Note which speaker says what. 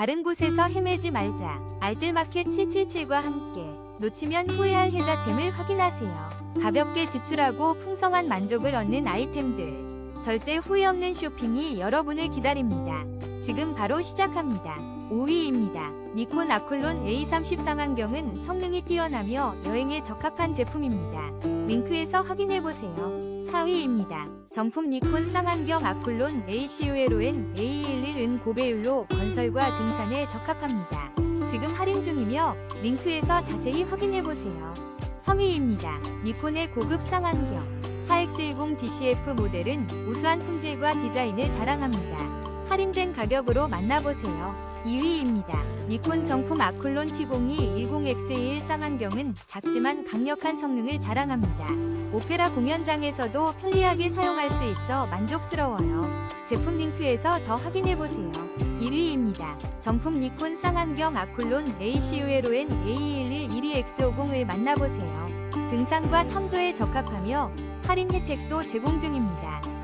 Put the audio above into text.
Speaker 1: 다른 곳에서 헤매지 말자. 알뜰마켓 777과 함께 놓치면 후회할 혜자템을 확인하세요. 가볍게 지출하고 풍성한 만족을 얻는 아이템들. 절대 후회 없는 쇼핑이 여러분을 기다립니다. 지금 바로 시작합니다. 5위입니다. 니콘 아쿨론 A30 쌍안경은 성능이 뛰어나며 여행에 적합한 제품입니다. 링크에서 확인해보세요. 4위입니다. 정품 니콘 쌍안경 아쿨론 ACULON A11 은 고배율로 건설과 등산에 적합합니다. 지금 할인 중이며 링크에서 자세히 확인해보세요. 3위입니다. 니콘의 고급 쌍안경 4X10 DCF 모델은 우수한 품질과 디자인을 자랑합니다. 할인된 가격으로 만나보세요. 2위입니다. 니콘 정품 아쿨론 T02 10X21 쌍안경은 작지만 강력한 성능을 자랑합니다. 오페라 공연장에서도 편리하게 사용할 수 있어 만족스러워요. 제품 링크에서 더 확인해보세요. 1위입니다. 정품 니콘 쌍안경 아쿨론 ACULON A211 12X50을 만나보세요. 등산과 탐조에 적합하며 할인 혜택도 제공 중입니다.